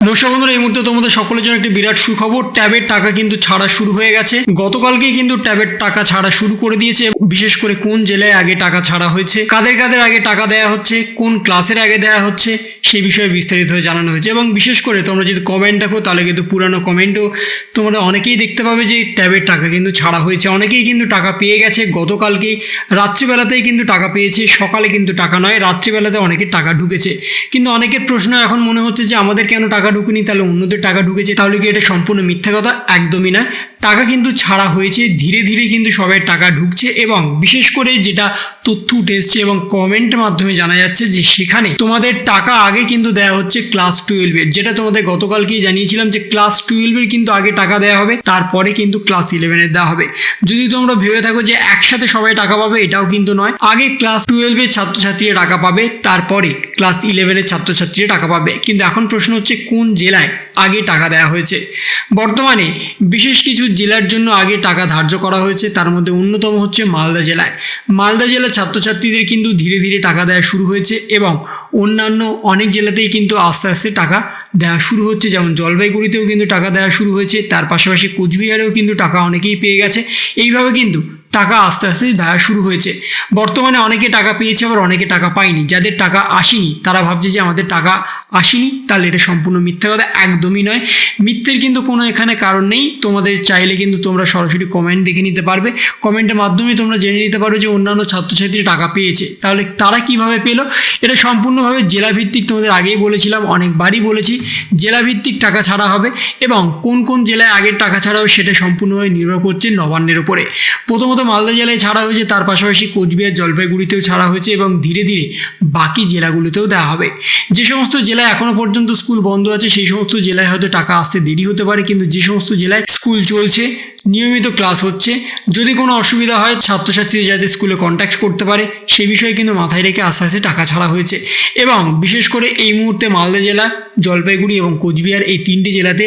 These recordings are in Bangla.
নমস্কার বন্ধুরা, এই মুহূর্তে তোমাদের সকলের জন্য একটি বিরাট সুখবর। ট্যাবের টাকা কিন্তু ছাড়া শুরু হয়ে গেছে। গতকালকেই কিন্তু ট্যাবের টাকা ছাড়া শুরু করে দিয়েছে, বিশেষ করে কোন জেলায় আগে টাকা ছাড়া হয়েছে, কাদের কাদের আগে টাকা দেওয়া হচ্ছে, কোন ক্লাসের আগে দেওয়া হচ্ছে সেই বিষয়ে বিস্তারিত হয়ে জানানো হয়েছে। এবং বিশেষ করে তোমরা যদি কমেন্ট দেখো, তাহলে কিন্তু পুরানো কমেন্টও তোমরা অনেকেই দেখতে পাবে যে ট্যাবের টাকা কিন্তু ছাড়া হয়েছে। অনেকেই কিন্তু টাকা পেয়ে গেছে। গতকালকেই রাত্রিবেলাতেই কিন্তু টাকা পেয়েছে। সকালে কিন্তু টাকা নয়, রাত্রিবেলাতে অনেকের টাকা ঢুকেছে। কিন্তু অনেকের প্রশ্ন এখন মনে হচ্ছে যে আমাদের কেন টাকা ঢুকেনি তাহলে অন্যদের টাকা ঢুকেছে তাহলে কি এটা সম্পূর্ণ মিথ্যা কথা? একদমই না। টাকা কিন্তু ছাড়া হয়েছে, ধীরে ধীরে কিন্তু সবাই টাকা ঢুকছে এবং বিশেষ করে যেটা তথ্য উঠে এসছে এবং কমেন্টের মাধ্যমে জানা যাচ্ছে যে সেখানে তোমাদের টাকা আগে কিন্তু দেওয়া হচ্ছে ক্লাস টুয়েলভের যেটা তোমাদের গতকালকেই জানিয়েছিলাম যে ক্লাস টুয়েলভের কিন্তু আগে টাকা দেওয়া হবে, তারপরে কিন্তু ক্লাস ইলেভেনের দেওয়া হবে। যদি তোমরা ভেবে থাকো যে একসাথে সবাই টাকা পাবে, এটাও কিন্তু নয়। আগে ক্লাস টুয়েলভের ছাত্রছাত্রীরা টাকা পাবে, তারপরে ক্লাস ইলেভেনের ছাত্রছাত্রীরা টাকা পাবে। কিন্তু এখন প্রশ্ন হচ্ছে, কোন জেলায় আগে টাকা দেওয়া হয়েছে? বর্তমানে বিশেষ কিছু জেলার জন্য আগে টাকা ধার্য করা হয়েছে, তার মধ্যে অন্যতম হচ্ছে মালদা জেলায়। মালদা জেলার ছাত্রছাত্রীদের কিন্তু ধীরে ধীরে টাকা দেওয়া শুরু হয়েছে এবং অন্যান্য অনেক জেলাতেই কিন্তু আস্তে আস্তে টাকা দেওয়া শুরু হচ্ছে, যেমন জলপাইগুড়িতেও কিন্তু টাকা দেওয়া শুরু হয়েছে, তার পাশাপাশি কোচবিহারেও কিন্তু টাকা অনেকেই পেয়ে গেছে। এইভাবে কিন্তু টাকা আস্তে আস্তে দেওয়া শুরু হয়েছে। বর্তমানে অনেকে টাকা পেয়েছে, আবার অনেকে টাকা পায়নি। যাদের টাকা আসেনি, তারা ভাবছে যে আমাদের টাকা আসেনি, তাহলে এটা সম্পূর্ণ মিথ্যা কথা। একদমই নয়। মিথ্যের কিন্তু কোনো এখানে কারণ নেই। তোমাদের চাইলে কিন্তু তোমরা সরাসরি কমেন্ট দেখে নিতে পারবে। কমেন্টের মাধ্যমে তোমরা জেনে নিতে পারবে যে অন্যান্য ছাত্রছাত্রী টাকা পেয়েছে। তাহলে তারা কীভাবে পেল? এটা সম্পূর্ণভাবে জেলাভিত্তিক তোমাদের আগেই বলেছিলাম, অনেকবারই বলেছি। জেলাভিত্তিক টাকা ছাড়া হবে এবং কোন কোন জেলায় আগের টাকা ছাড়া হবে সেটা সম্পূর্ণভাবে নির্ভর করছে নবান্নের উপরে। প্রথমত মালদা জেলায় ছাড়া হয়েছে, তার পাশাপাশি কোচবিহার, জলপাইগুড়িতেও ছাড়া হয়েছে এবং ধীরে ধীরে বাকি জেলাগুলিতেও দেওয়া হবে। যে সমস্ত জেলায় এখনও পর্যন্ত স্কুল বন্ধ আছে, সেই সমস্ত জেলায় হয়তো টাকা আসতে দেরি হতে পারে, কিন্তু যে সমস্ত জেলায় স্কুল চলছে, নিয়মিত ক্লাস হচ্ছে, যদি কোনো অসুবিধা হয় ছাত্রছাত্রীদের যাতে স্কুলে কন্ট্যাক্ট করতে পারে সেই বিষয়ে কিন্তু মাথায় রেখে আস্তে আস্তে টাকা ছাড়া হয়েছে। এবং বিশেষ করে এই মুহূর্তে মালদা জেলা জলপাইগুড়ি এবং কোচবিহার এই তিনটি জেলাতে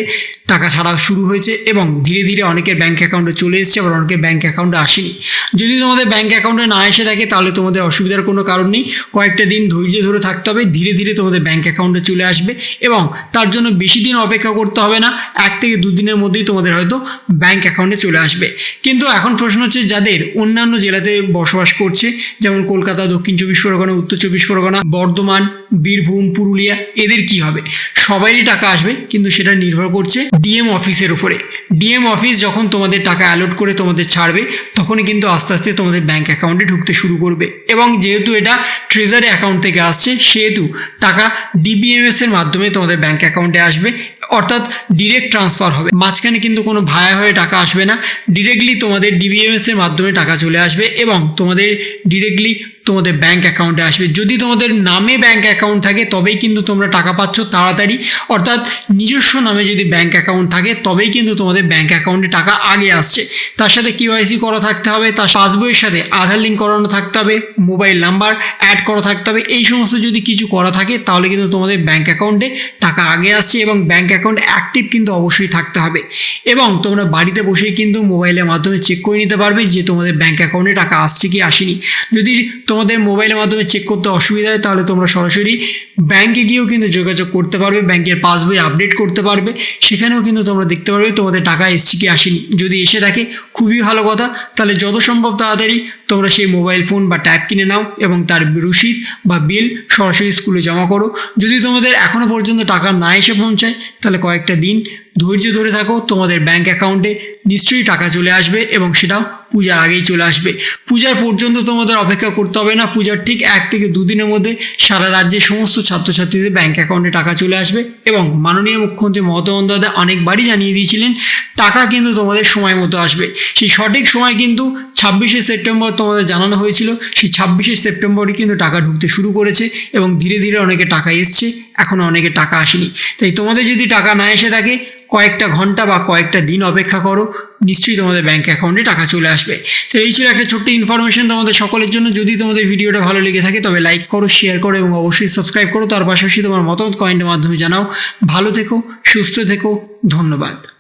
টাকা ছাড়া শুরু হয়েছে এবং ধীরে ধীরে অনেকের ব্যাঙ্ক অ্যাকাউন্টে চলে এসেছে, আবার অনেকের ব্যাঙ্ক অ্যাকাউন্টে আসেনি। যদি তোমাদের ব্যাঙ্ক অ্যাকাউন্টে না এসে থাকে, তাহলে তোমাদের অসুবিধার কোনো কারণ নেই। কয়েকটা দিন ধৈর্য ধরে থাকতে হবে, ধীরে ধীরে তোমাদের ব্যাঙ্ক অ্যাকাউন্টে চলে আসবে এবং তার জন্য বেশি দিন অপেক্ষা করতে হবে না, এক থেকে দুদিনের মধ্যেই তোমাদের হয়তো ব্যাঙ্ক অ্যাকাউন্টে চলে আসবে। কিন্তু এখন প্রশ্ন হচ্ছে, যাদের অন্যান্য জেলাতে বসবাস করছে, যেমন কলকাতা, দক্ষিণ চব্বিশ পরগনা, উত্তর চব্বিশ পরগনা, বর্ধমান বীরভূম, পুরুলিয়া, এদের কি হবে? সবারই টাকা আসবে, কিন্তু সেটা নির্ভর করছে ডিএম অফিসের উপরে। ডিএম অফিস যখন তোমাদের টাকা অ্যালোট করে তোমাদের ছাড়বে তখনই কিন্তু আস্তে আস্তে তোমাদের ব্যাঙ্ক অ্যাকাউন্টে ঢুকতে শুরু করবে। এবং যেহেতু এটা ট্রেজারি অ্যাকাউন্ট থেকে আসছে, সেহেতু টাকা ডিবিএমএস এর মাধ্যমে তোমাদের ব্যাঙ্ক অ্যাকাউন্টে আসবে অর্থাৎ ডিরেক্ট ট্রান্সফার হবে। মাঝখানে কিন্তু কোনো ভায়া হয়ে টাকা আসবে না। ডিরেক্টলি তোমাদের ডিবিএমএস এর মাধ্যমে টাকা চলে আসবে এবং তোমাদের ডিরেক্টলি তোমাদের ব্যাঙ্ক অ্যাকাউন্টে আসবে। যদি তোমাদের নামে ব্যাঙ্ক অ্যাকাউন্ট থাকে, তবেই কিন্তু তোমরা টাকা পাচ্ছ তাড়াতাড়ি। অর্থাৎ নিজস্ব নামে যদি ব্যাঙ্ক অ্যাকাউন্ট থাকে, তবেই কিন্তু তোমাদের ব্যাঙ্ক অ্যাকাউন্টে টাকা আগে আসছে। তার সাথে কিওয়াইসি করা থাকতে হবে, তার পাসবইয়ের সাথে আধার লিঙ্ক করানো থাকতে হবে মোবাইল নাম্বার অ্যাড করা থাকতে হবে। এই সমস্ত যদি কিছু করা থাকে, তাহলে কিন্তু তোমাদের ব্যাঙ্ক অ্যাকাউন্টে টাকা আগে আসছে এবং ব্যাঙ্ক অ্যাকাউন্ট অ্যাক্টিভ কিন্তু অবশ্যই থাকতে হবে। এবং তোমরা বাড়িতে বসেই কিন্তু মোবাইলের মাধ্যমে চেক করে নিতে পারবে যে তোমাদের ব্যাঙ্ক অ্যাকাউন্টে টাকা আসছে কি আসেনি। যদি তোমাদের মোবাইলের মাধ্যমে চেক করতে অসুবিধা হয়, তাহলে তোমরা সরাসরি ব্যাংকে গিয়েও কিন্তু যোগাযোগ করতে পারবে ব্যাংকের পাসবই আপডেট করতে পারবে। সেখানেও কিন্তু তোমরা দেখতে পারবে তোমাদের টাকা এসছে কি আসেনি। যদি এসে থাকে, খুবই ভালো কথা। তাহলে যত সম্ভব তাড়াতাড়ি তোমরা সেই মোবাইল ফোন বা ট্যাব কিনে নাও এবং তার রসিদ বা বিল সরাসরি স্কুলে জমা করো। যদি তোমাদের এখনও পর্যন্ত টাকা না এসে পৌঁছায়, তাহলে কয়েকটা দিন ধৈর্য ধরে থাকো তোমাদের ব্যাংক অ্যাকাউন্টে নিশ্চয়ই টাকা চলে আসবে এবং সেটাও পূজার আগেই চলে আসবে। পূজার পর্যন্ত তোমাদের অপেক্ষা করতে হবে না। পূজার ঠিক এক থেকে দুদিনের মধ্যে সারা রাজ্যের সমস্ত ছাত্রছাত্রীদের ব্যাংক অ্যাকাউন্টে টাকা চলে আসবে এবং মাননীয় মুখ্যমন্ত্রী মমতা বন্দ্যোপাধ্যায় অনেকবারই জানিয়ে দিয়েছিলেন, টাকা কিন্তু তোমাদের সময় মতো আসবে। সেই সঠিক সময় কিন্তু ছাব্বিশে সেপ্টেম্বর তোমাদের জানানো হয়েছিল। সেই ছাব্বিশে সেপ্টেম্বরই কিন্তু টাকা ঢুকতে শুরু করেছে এবং ধীরে ধীরে অনেকে টাকা এসছে এখনও অনেকে টাকা আসেনি। তাই তোমাদের যদি টাকা না এসে থাকে, কয়েকটা ঘণ্টা বা কয়েকটা দিন অপেক্ষা করো, নিশ্চয়ই তোমাদের ব্যাঙ্ক অ্যাকাউন্টে টাকা চলে আসবে। তো এই ছিল একটা ছোট্ট ইনফরমেশন তোমাদের সকলের জন্য। যদি তোমাদের ভিডিওটা ভালো লেগে থাকে, তবে লাইক করো শেয়ার করো এবং অবশ্যই সাবস্ক্রাইব করো। তার পাশাপাশি তোমার মতামত কমেন্টের মাধ্যমে জানাও। ভালো থেকো, সুস্থ থেকো, ধন্যবাদ।